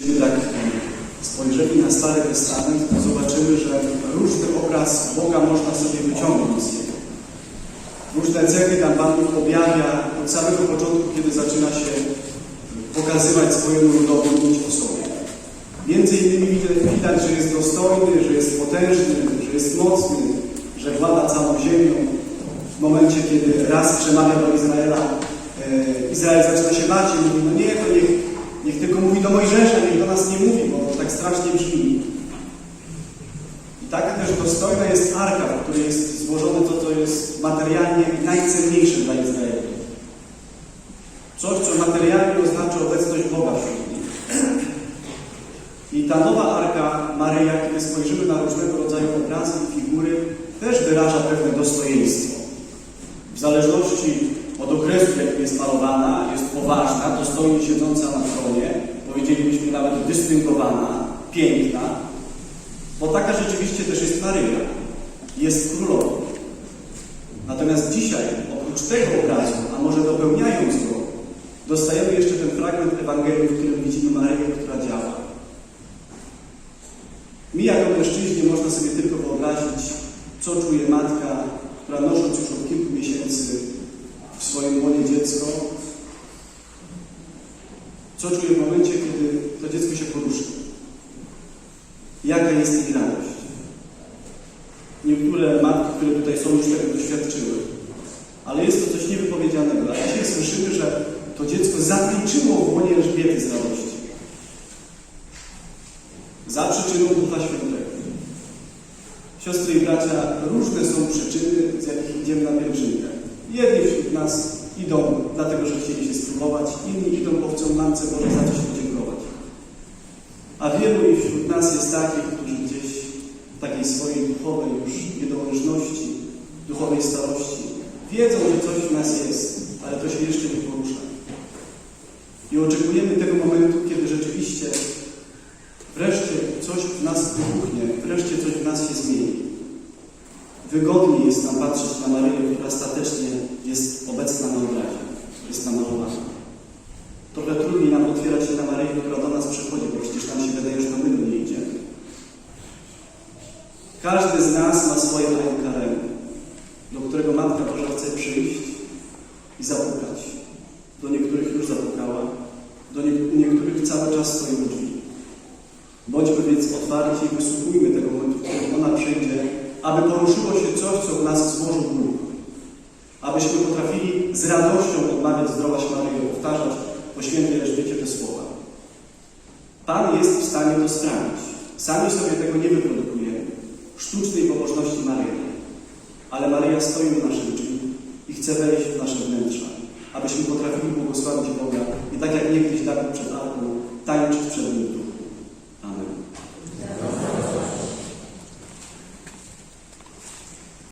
Gdyby tak spojrzeli na Stary Testament, to zobaczymy, że różny obraz Boga można sobie wyciągnąć z niego. Różne cechy tam Pan Bóg objawia od samego początku, kiedy zaczyna się pokazywać swojemu ludowi mówić o sobie. Między innymi widać- że jest dostojny, że jest potężny, że jest mocny, że włada całą ziemią. W momencie, kiedy raz przemawia do Izraela, e, Izrael zaczyna się bać i mówi, no nie, niech, tylko mówi do Mojżesza, niech do nas nie mówi, bo to tak strasznie brzmi. I taka też dostojna jest arka, w której jest złożone to, co jest materialnie najcenniejsze dla Izraela. Coś, co materialnie oznacza obecność Boga wśród nich. I ta nowa arka Maryja, kiedy spojrzymy na różnego rodzaju obrazy i figury, też wyraża pewne dostojeństwo. W zależności jakim jest malowana, jest poważna, dostojnie siedząca na tronie, powiedzielibyśmy nawet dystyngowana, piękna, bo taka rzeczywiście też jest Maryja, jest królową. Natomiast dzisiaj, oprócz tego obrazu, a może dopełniając go, dostajemy jeszcze ten fragment Ewangelii, w którym widzimy Maryję, która działa. Mi jako mężczyźnie można sobie tylko wyobrazić, co czuje matka, która nosząc już od kilku miesięcy w swoim łonie dziecko, co czuje w momencie, kiedy to dziecko się porusza. Jaka jest jej radość. Niektóre matki, które tutaj są, już tego doświadczyły. Ale jest to coś niewypowiedzianego. A dzisiaj słyszymy, że to dziecko zapięczyło w łonie Elżbiety z radości. Za przyczyną Ducha Świętego. Siostry i bracia, różne są przyczyny, z jakich idziemy na pielgrzymkę. Jedni wśród nas idą dlatego, że chcieli się spróbować, inni idą, bo chcą Matce Bożej za coś podziękować. A wielu i wśród nas jest takich, którzy gdzieś w takiej swojej duchowej już niedołężności, duchowej starości wiedzą, że coś w nas jest, ale to się jeszcze nie porusza. I oczekujemy tego momentu, kiedy rzeczywiście wreszcie coś w nas wybuchnie, wreszcie coś w nas się zmieni. Wygodniej jest nam patrzeć na Maryję, która statecznie jest obecna na obrazie, jest namalowana. Trochę trudniej nam otwierać się na Maryję, która do nas przychodzi, bo przecież nam się wydaje, że to my do niej idziemy. Każdy z nas ma swoje rękarem, do którego Matka Boża chce przyjść i zapukać. Do niektórych już zapukała, do nie- niektórych cały czas stoi u drzwi. Bądźmy więc otwarci i wysłuchujmy tego momentu, w którym ona przyjdzie, aby poruszyło się coś, co w nas złożył Bóg. Abyśmy potrafili z radością odmawiać zdrowaś Maryjo, powtarzać po świętej Elżbiecie te słowa. Pan jest w stanie to sprawić. Sami sobie tego nie wyprodukujemy. Sztucznej pobożności Maryi. Ale Maryja stoi u naszych drzwi i chce wejść w nasze wnętrza, abyśmy potrafili błogosławić Boga i tak jak niegdyś Dawid przed Arką, tańczyć przed Nim.